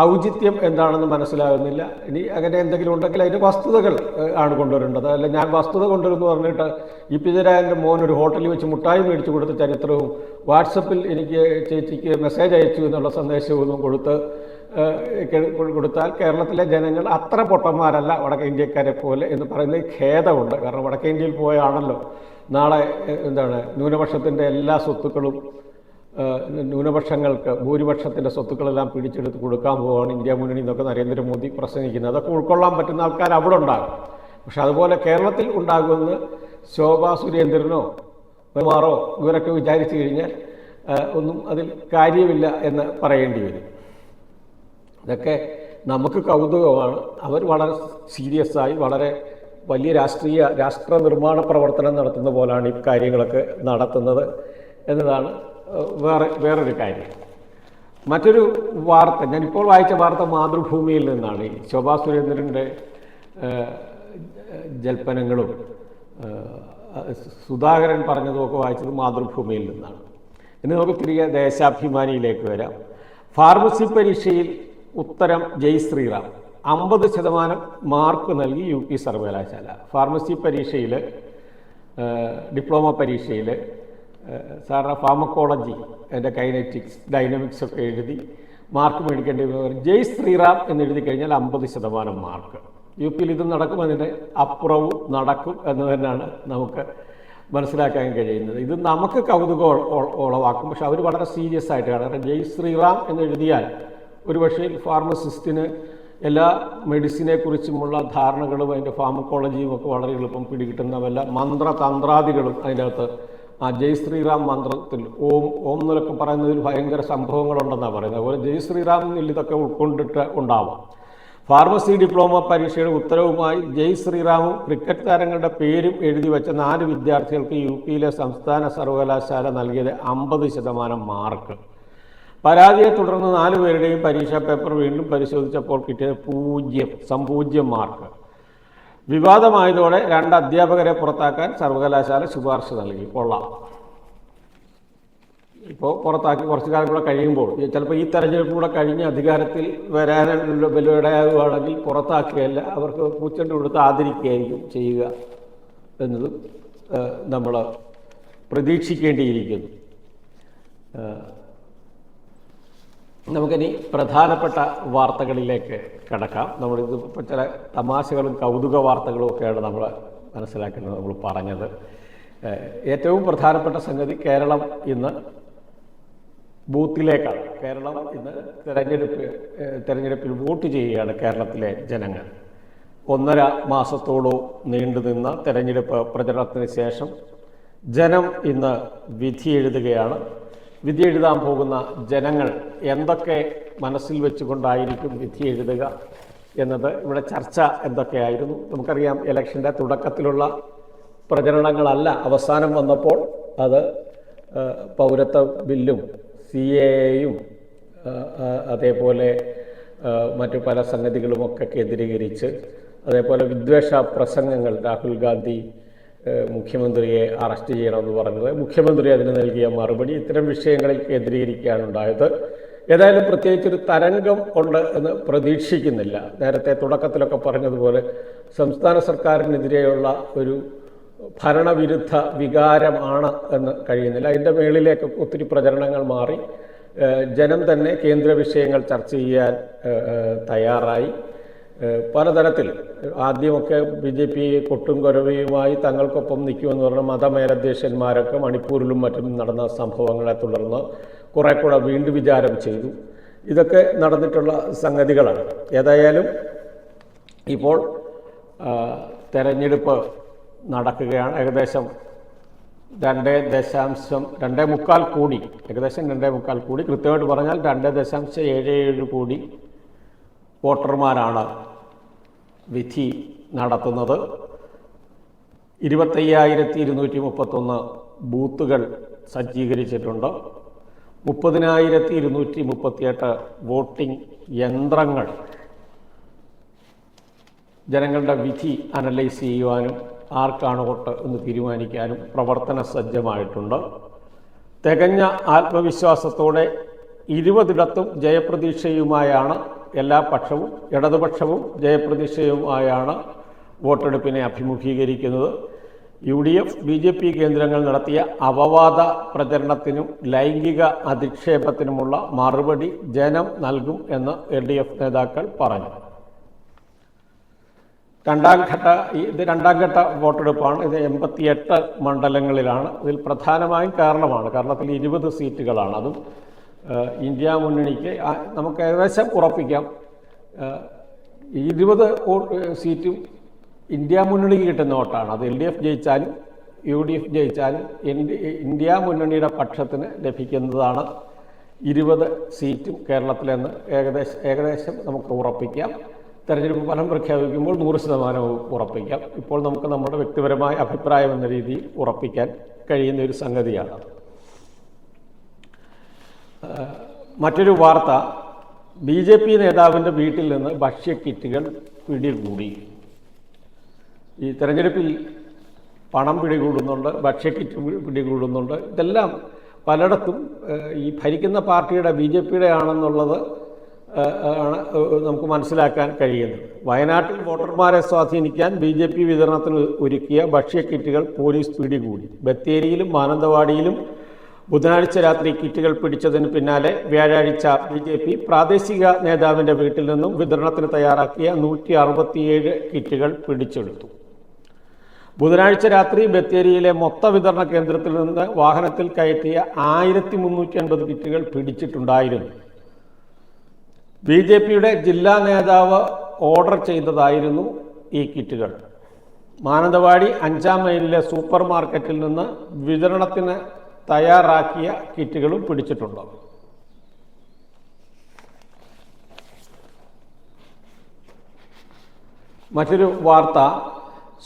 ഔചിത്യം എന്താണെന്ന് മനസ്സിലാകുന്നില്ല. ഇനി അങ്ങനെ എന്തെങ്കിലും ഉണ്ടെങ്കിൽ അതിന്റെ വസ്തുതകൾ ആണ് കൊണ്ടുവരേണ്ടത്. അല്ല ഞാൻ വസ്തുത കൊണ്ടുവരുമെന്ന് പറഞ്ഞിട്ട് ഇ പി മോൻ ഒരു ഹോട്ടലിൽ വെച്ച് മുട്ടായി മേടിച്ചു കൊടുത്ത ചരിത്രവും വാട്സപ്പിൽ എനിക്ക് ചേച്ചിക്ക് മെസ്സേജ് അയച്ചു എന്നുള്ള സന്ദേശവും കൊടുത്ത് കൊടുത്താൽ കേരളത്തിലെ ജനങ്ങൾ അത്ര പൊട്ടന്മാരല്ല വടക്കേ ഇന്ത്യക്കാരെ പോലെ എന്ന് പറയുന്നത് ഖേദമുണ്ട്. കാരണം വടക്കേ ഇന്ത്യയിൽ പോയാണല്ലോ നാളെ എന്താണ് ന്യൂനപക്ഷത്തിന്റെ എല്ലാ സ്വത്തുക്കളും ന്യൂനപക്ഷങ്ങൾക്ക് ഭൂരിപക്ഷത്തിന്റെ സ്വത്തുക്കളെല്ലാം പിടിച്ചെടുത്ത് കൊടുക്കാൻ പോവുകയാണ് ഇന്ത്യ മുന്നണി എന്നൊക്കെ നരേന്ദ്രമോദി പ്രസംഗിക്കുന്നത്. അതൊക്കെ ഉൾക്കൊള്ളാൻ പറ്റുന്ന ആൾക്കാർ അവിടെ ഉണ്ടാകും. പക്ഷെ അതുപോലെ കേരളത്തിൽ ഉണ്ടാകുമെന്ന് ശോഭാ സുരേന്ദ്രനോ പെരുമാറോ ഇവരൊക്കെ വിചാരിച്ചു കഴിഞ്ഞാൽ ഒന്നും അതിൽ കാര്യമില്ല എന്ന് പറയേണ്ടി വരും. ഇതൊക്കെ നമുക്ക് കൗതുകമാണ്. അവർ വളരെ സീരിയസ് ആയി വളരെ വലിയ രാഷ്ട്രീയ രാഷ്ട്ര നിർമ്മാണ പ്രവർത്തനം നടത്തുന്ന പോലാണ് ഈ കാര്യങ്ങളൊക്കെ നടത്തുന്നത് എന്നതാണ് വേറെ വേറൊരു കാര്യം. മറ്റൊരു വാർത്ത ഞാനിപ്പോൾ വായിച്ച വാർത്ത മാതൃഭൂമിയിൽ നിന്നാണ്. ഈ ശോഭാ സുരേന്ദ്രന്റെ ജൽപ്പനങ്ങളും സുധാകരൻ പറഞ്ഞതുമൊക്കെ വായിച്ചത് മാതൃഭൂമിയിൽ നിന്നാണ്. ഇനി നമുക്ക് തിരികെ ദേശാഭിമാനിയിലേക്ക് വരാം. ഫാർമസി പരീക്ഷയിൽ ഉത്തരം ജയ് ശ്രീറാം. അമ്പത് ശതമാനം മാർക്ക് നൽകി യു പി സർവകലാശാല. ഫാർമസി പരീക്ഷയിൽ ഡിപ്ലോമ പരീക്ഷയിൽ സാറിന് ഫാമക്കോളജി എന്റെ കൈനറ്റിക്സ് ഡൈനമിക്സ് ഒക്കെ എഴുതി മാർക്ക് മേടിക്കേണ്ടി വരും ജയ് ശ്രീറാം എന്ന് എഴുതി കഴിഞ്ഞാൽ അമ്പത് ശതമാനം മാർക്ക്. യു പിയിൽ ഇത് നടക്കും അതിന്റെ അപ്പുറവും നടക്കും എന്ന് തന്നെയാണ് നമുക്ക് മനസ്സിലാക്കാൻ കഴിയുന്നത്. ഇത് നമുക്ക് കൗതുകം ഉള- ഉള- ഉളവാക്കും. പക്ഷെ അവർ വളരെ സീരിയസ് ആയിട്ട് കാരണം ജയ് ശ്രീറാം എന്ന് എഴുതിയാൽ ഒരുപക്ഷെ ഫാർമസിസ്റ്റിന് എല്ലാ മെഡിസിനെ കുറിച്ചുമുള്ള ധാരണകളും അതിന്റെ ഫാമക്കോളജിയും ഒക്കെ വളരെ എളുപ്പം പിടികിട്ടുന്ന വല്ല മന്ത്രതന്ത്രാദികളും അതിന്റെ അകത്ത് ആ ജയ് ശ്രീറാം മന്ത്രത്തിൽ ഓം ഓം എന്നൊക്കെ പറയുന്നതിൽ ഭയങ്കര സംഭവങ്ങളുണ്ടെന്നാണ് പറയുന്നത്. അതുപോലെ ജയ് ശ്രീറാം എന്നിൽ ഇതൊക്കെ ഉൾക്കൊണ്ടിട്ട് ഉണ്ടാവാം. ഫാർമസി ഡിപ്ലോമ പരീക്ഷയുടെ ഉത്തരവുമായി ജയ് ശ്രീറാമും ക്രിക്കറ്റ് താരങ്ങളുടെ പേരും എഴുതി വെച്ച നാല് വിദ്യാർത്ഥികൾക്ക് യു പിയിലെ സംസ്ഥാന സർവകലാശാല നൽകിയത് അമ്പത് ശതമാനം മാർക്ക്. പരാതിയെ തുടർന്ന് നാല് പേരുടെയും പരീക്ഷാ പേപ്പർ വീണ്ടും പരിശോധിച്ചപ്പോൾ കിട്ടിയത് പൂജ്യം സംപൂജ്യം മാർക്ക്. വിവാദമായതോടെ രണ്ട് അധ്യാപകരെ പുറത്താക്കാൻ സർവകലാശാല ശുപാർശ നൽകി. കൊള്ളാം. ഇപ്പോൾ പുറത്താക്കി കുറച്ച് കാലം കൂടെ കഴിയുമ്പോൾ ചിലപ്പോൾ ഈ തെരഞ്ഞെടുപ്പ് കൂടെ കഴിഞ്ഞ് അധികാരത്തിൽ വരാനുള്ള ബലിടയാകുകയാണെങ്കിൽ പുറത്താക്കുകയല്ല അവർക്ക് പൂച്ചണ്ട് കൊടുത്ത് ആദരിക്കുകയായിരിക്കും ചെയ്യുക എന്നതും നമ്മൾ പ്രതീക്ഷിക്കേണ്ടിയിരിക്കുന്നു. നമുക്കിനി പ്രധാനപ്പെട്ട വാർത്തകളിലേക്ക് കടക്കാം. നമ്മളിത് ഇപ്പോൾ ചില തമാശകളും കൗതുക വാർത്തകളും ഒക്കെയാണ് നമ്മൾ മനസ്സിലാക്കുന്നത് നമ്മൾ പറഞ്ഞത്. ഏറ്റവും പ്രധാനപ്പെട്ട സംഗതി കേരളം ഇന്ന് ബൂത്തിലേക്കാണ്. കേരളം ഇന്ന് തെരഞ്ഞെടുപ്പ് തെരഞ്ഞെടുപ്പിൽ വോട്ട് ചെയ്യുകയാണ് കേരളത്തിലെ ജനങ്ങൾ. ഒന്നര മാസത്തോളം നീണ്ടുനിന്ന തെരഞ്ഞെടുപ്പ് പ്രചരണത്തിന് ശേഷം ജനം ഇന്ന് വിധി എഴുതുകയാണ്. വിധി എഴുതാൻ പോകുന്ന ജനങ്ങൾ എന്തൊക്കെ മനസ്സിൽ വെച്ചുകൊണ്ടായിരിക്കും വിധി എഴുതുക എന്നത് ഇവിടെ ചർച്ച എന്തൊക്കെയായിരുന്നു? നമുക്കറിയാം ഇലക്ഷന്റെ തുടക്കത്തിലുള്ള പ്രചരണങ്ങളല്ല. അവസാനം വന്നപ്പോൾ അത് പൗരത്വ ബില്ലും സി എയും അതേപോലെ മറ്റു പല സംഗതികളുമൊക്കെ കേന്ദ്രീകരിച്ച് അതേപോലെ വിദ്വേഷ പ്രസംഗങ്ങൾ രാഹുൽ ഗാന്ധി മുഖ്യമന്ത്രിയെ അറസ്റ്റ് ചെയ്യണമെന്ന് പറഞ്ഞത്. മുഖ്യമന്ത്രി അതിന് നൽകിയ മറുപടി ഇത്തരം വിഷയങ്ങളിൽ കേന്ദ്രീകരിക്കുകയാണ് ഉണ്ടായത് ഏതായാലും പ്രത്യേകിച്ചൊരു തരംഗം ഉണ്ട് എന്ന് പ്രതീക്ഷിക്കുന്നില്ല. നേരത്തെ തുടക്കത്തിലൊക്കെ പറഞ്ഞതുപോലെ സംസ്ഥാന സർക്കാരിനെതിരെയുള്ള ഒരു ഭരണവിരുദ്ധ വികാരമാണ് എന്ന് കഴിയുന്നില്ല. അതിന്റെ മേളിലേക്ക് ഒത്തിരി പ്രചരണങ്ങൾ മാറി. ജനം തന്നെ കേന്ദ്ര വിഷയങ്ങൾ ചർച്ച ചെയ്യാൻ തയ്യാറായി. പലതരത്തിൽ. ആദ്യമൊക്കെ ബി ജെ പി കൊട്ടും കൊരവയുമായി തങ്ങൾക്കൊപ്പം നിൽക്കുമെന്ന് പറഞ്ഞ മതമേലധ്യക്ഷന്മാരൊക്കെ മണിപ്പൂരിലും മറ്റും നടന്ന സംഭവങ്ങളെ തുടർന്ന് കുറെ കൂടെ വീണ്ടും വിചാരം ചെയ്തു. ഇതൊക്കെ നടന്നിട്ടുള്ള സംഗതികളാണ്. ഏതായാലും ഇപ്പോൾ തെരഞ്ഞെടുപ്പ് നടക്കുകയാണ്. ഏകദേശം രണ്ട് ദശാംശം രണ്ടേ മുക്കാൽ കോടി ഏകദേശം രണ്ടേ മുക്കാൽ കോടി. കൃത്യമായിട്ട് പറഞ്ഞാൽ രണ്ട് ദശാംശം ഏഴ് ഏഴ് കോടി വോട്ടർമാരാണ് വിധി നടത്തുന്നത്. ഇരുപത്തയ്യായിരത്തി ഇരുന്നൂറ്റി മുപ്പത്തൊന്ന് ബൂത്തുകൾ സജ്ജീകരിച്ചിട്ടുണ്ട്. മുപ്പതിനായിരത്തി ഇരുന്നൂറ്റി മുപ്പത്തിയെട്ട് വോട്ടിംഗ് യന്ത്രങ്ങൾ ജനങ്ങളുടെ വിധി അനലൈസ് ചെയ്യുവാനും ആർക്കാണ് വോട്ട് എന്ന് തീരുമാനിക്കാനും പ്രവർത്തന സജ്ജമായിട്ടുണ്ട്. തികഞ്ഞ ആത്മവിശ്വാസത്തോടെ ഇരുപതിടത്തും ജയപ്രതീക്ഷയുമായാണ് എല്ലാ പക്ഷവും ഇടതുപക്ഷവും ജയപ്രതീക്ഷയുമായാണ് വോട്ടെടുപ്പിനെ അഭിമുഖീകരിക്കുന്നത്. U D F B J P കേന്ദ്രങ്ങൾ നടത്തിയ അപവാദ പ്രചരണത്തിനും ലൈംഗിക അധിക്ഷേപത്തിനുമുള്ള മറുപടി ജനം നൽകും എന്ന് എൽ ഡി എഫ് നേതാക്കൾ പറഞ്ഞു. രണ്ടാം ഘട്ട ഇത് രണ്ടാം ഘട്ട വോട്ടെടുപ്പാണ്. ഇത് എൺപത്തിയെട്ട് മണ്ഡലങ്ങളിലാണ്. ഇതിൽ പ്രധാനമായും കേരളമാണ് കേരളത്തിൽ ഇരുപത് സീറ്റുകളാണ്. അതും ഇന്ത്യ മുന്നണിക്ക് നമുക്ക് ഏകദേശം ഉറപ്പിക്കാം. ഇരുപത് സീറ്റും ഇന്ത്യ മുന്നണിക്ക് കിട്ടുന്ന വോട്ടാണ്. അത് എൽ ഡി എഫ് ജയിച്ചാലും യു ഡി എഫ് ജയിച്ചാലും ഇന്ത്യ മുന്നണിയുടെ പക്ഷത്തിന് ലഭിക്കുന്നതാണ് ഇരുപത് സീറ്റും കേരളത്തിലെന്ന് ഏകദേശം ഏകദേശം നമുക്ക് ഉറപ്പിക്കാം. തെരഞ്ഞെടുപ്പ് ഫലം പ്രഖ്യാപിക്കുമ്പോൾ നൂറ് ശതമാനവും ഉറപ്പിക്കാം. ഇപ്പോൾ നമുക്ക് നമ്മുടെ വ്യക്തിപരമായ അഭിപ്രായം എന്ന രീതിയിൽ ഉറപ്പിക്കാൻ കഴിയുന്ന ഒരു സംഗതിയാണ് മറ്റൊരു വാർത്ത. ബി ജെ പി നേതാവിന്റെ വീട്ടിൽ നിന്ന് ഭക്ഷ്യക്കിറ്റുകൾ പിടികൂടി. ഈ തെരഞ്ഞെടുപ്പിൽ പണം പിടികൂടുന്നുണ്ട് ഭക്ഷ്യക്കിറ്റ് പിടികൂടുന്നുണ്ട്. ഇതെല്ലാം പലയിടത്തും ഈ ഭരിക്കുന്ന പാർട്ടിയുടെ ബി ജെ പിയുടെ ആണെന്നുള്ളത് ആണ് നമുക്ക് മനസ്സിലാക്കാൻ കഴിയുന്നത്. വയനാട്ടിൽ വോട്ടർമാരെ സ്വാധീനിക്കാൻ ബി ജെ പി വിതരണത്തിന് ഒരുക്കിയ ഭക്ഷ്യക്കിറ്റുകൾ പോലീസ് പിടികൂടി. ബത്തേരിയിലും മാനന്തവാടിയിലും ബുധനാഴ്ച രാത്രി കിറ്റുകൾ പിടിച്ചതിന് പിന്നാലെ വ്യാഴാഴ്ച ബി ജെ പി പ്രാദേശിക നേതാവിന്റെ വീട്ടിൽ നിന്നും വിതരണത്തിന് തയ്യാറാക്കിയ നൂറ്റി അറുപത്തിയേഴ് കിറ്റുകൾ പിടിച്ചെടുത്തു. ബുധനാഴ്ച രാത്രി ബത്തേരിയിലെ മൊത്ത വിതരണ കേന്ദ്രത്തിൽ നിന്ന് വാഹനത്തിൽ കയറ്റിയ ആയിരത്തി മുന്നൂറ്റി അൻപത് കിറ്റുകൾ പിടിച്ചിട്ടുണ്ടായിരുന്നു. ബി ജെ പിയുടെ ജില്ലാ നേതാവ് ഓർഡർ ചെയ്തതായിരുന്നു ഈ കിറ്റുകൾ. മാനന്തവാടി അഞ്ചാം മൈലിലെ സൂപ്പർ മാർക്കറ്റിൽ നിന്ന് വിതരണത്തിന് തയ്യാറാക്കിയ കിറ്റുകളും പിടിച്ചിട്ടുണ്ട്? മറ്റൊരു വാർത്ത.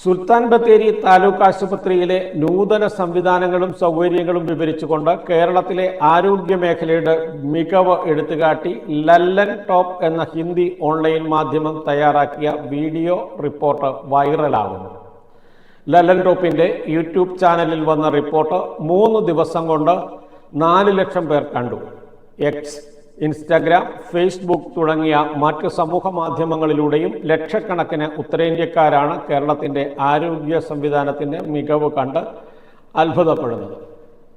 സുൽത്താൻ ബത്തേരി താലൂക്ക് ആശുപത്രിയിലെ നൂതന സംവിധാനങ്ങളും സൗകര്യങ്ങളും വിവരിച്ചുകൊണ്ട് കേരളത്തിലെ ആരോഗ്യ മേഖലയുടെ മികവ് എടുത്തുകാട്ടി ലല്ലൻ ടോപ്പ് എന്ന ഹിന്ദി ഓൺലൈൻ മാധ്യമം തയ്യാറാക്കിയ വീഡിയോ റിപ്പോർട്ട് വൈറലാകുന്നു. ലല്ലൻ ടോപ്പിന്റെ യൂട്യൂബ് ചാനലിൽ വന്ന റിപ്പോർട്ട് മൂന്ന് ദിവസം കൊണ്ട് നാല് ലക്ഷം പേർ കണ്ടു. എക്സ് ഇൻസ്റ്റാഗ്രാം ഫേസ്ബുക്ക് തുടങ്ങിയ മറ്റ് സമൂഹ മാധ്യമങ്ങളിലൂടെയും ലക്ഷക്കണക്കിന് ഉത്തരേന്ത്യക്കാരാണ് കേരളത്തിന്റെ ആരോഗ്യ സംവിധാനത്തിന്റെ മികവ് കണ്ട് അത്ഭുതപ്പെടുന്നത്.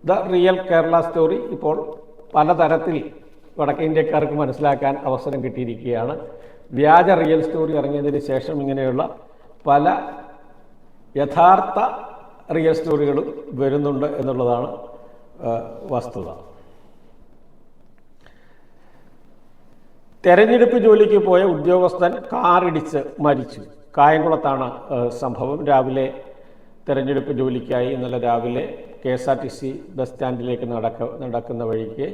ദ റിയൽ കേരള സ്റ്റോറി ഇപ്പോൾ പലതരത്തിൽ വടക്കേ ഇന്ത്യക്കാർക്ക് മനസ്സിലാക്കാൻ അവസരം കിട്ടിയിരിക്കുകയാണ്. വ്യാജ റിയൽ സ്റ്റോറി ഇറങ്ങിയതിന് ശേഷം ഇങ്ങനെയുള്ള പല യഥാർത്ഥ റിയൽ സ്റ്റോറികളും വരുന്നുണ്ട് എന്നുള്ളതാണ് വസ്തുത. തെരഞ്ഞെടുപ്പ് ജോലിക്ക് പോയ ഉദ്യോഗസ്ഥൻ കാറിടിച്ച് മരിച്ചു. കായംകുളത്താണ് സംഭവം. രാവിലെ തെരഞ്ഞെടുപ്പ് ജോലിക്കായി ഇന്നലെ രാവിലെ K S R T C bus സ്റ്റാൻഡിലേക്ക് നടക്ക നടക്കുന്ന വഴിക്ക്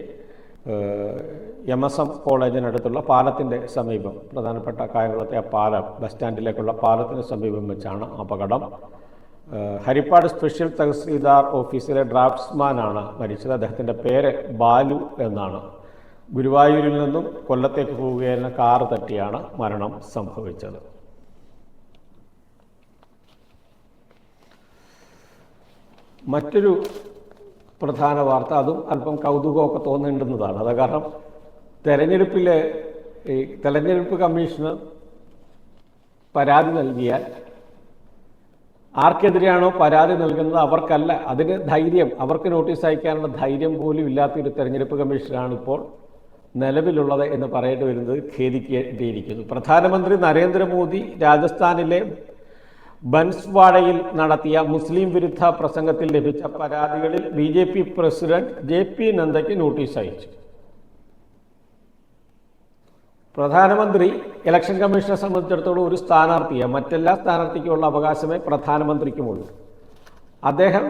എം എസ് എം കോളേജിനടുത്തുള്ള പാലത്തിന്റെ സമീപം പ്രധാനപ്പെട്ട കായംകുളത്തെ ആ പാലം ബസ് സ്റ്റാൻഡിലേക്കുള്ള പാലത്തിന് സമീപം വെച്ചാണ് അപകടം. ഹരിപ്പാട് സ്പെഷ്യൽ തഹസീൽദാർ ഓഫീസിലെ ഡ്രാഫ്റ്റ്സ്മാനാണ് മരിച്ചത്. അദ്ദേഹത്തിന്റെ പേര് ബാലു എന്നാണ്. ഗുരുവായൂരിൽ നിന്നും കൊല്ലത്തേക്ക് പോവുകയെന്ന കാർ തട്ടിയാണ് മരണം സംഭവിച്ചത്. മറ്റൊരു പ്രധാന വാർത്ത. അതും അല്പം കൗതുകമൊക്കെ തോന്നേണ്ടുന്നതാണ്. അത് കാരണം തെരഞ്ഞെടുപ്പിലെ ഈ തെരഞ്ഞെടുപ്പ് കമ്മീഷന് പരാതി നൽകിയാൽ ആർക്കെതിരെയാണോ പരാതി നൽകുന്നത് അവർക്കല്ല. അതിന് ധൈര്യം അവർക്ക് നോട്ടീസ് അയക്കാനുള്ള ധൈര്യം പോലും ഇല്ലാത്തൊരു തെരഞ്ഞെടുപ്പ് കമ്മീഷനാണ് ഇപ്പോൾ നിലവിലുള്ളത് എന്ന് പറയേണ്ടി വരുന്നത് ഖേദിക്കേണ്ടിയിരിക്കുന്നു പ്രധാനമന്ത്രി നരേന്ദ്രമോദി രാജസ്ഥാനിലെ ബൻസ്വാഡയിൽ നടത്തിയ മുസ്ലിം വിരുദ്ധ പ്രസംഗത്തിൽ ലഭിച്ച പരാതികളിൽ B J P president J P നന്ദയ്ക്ക് notice അയച്ചു. പ്രധാനമന്ത്രി ഇലക്ഷൻ കമ്മീഷനെ സംബന്ധിച്ചിടത്തോളം ഒരു സ്ഥാനാർത്ഥിയെ. മറ്റെല്ലാ സ്ഥാനാർത്ഥിക്കുമുള്ള അവകാശമേ പ്രധാനമന്ത്രിക്കുമുള്ളൂ. അദ്ദേഹം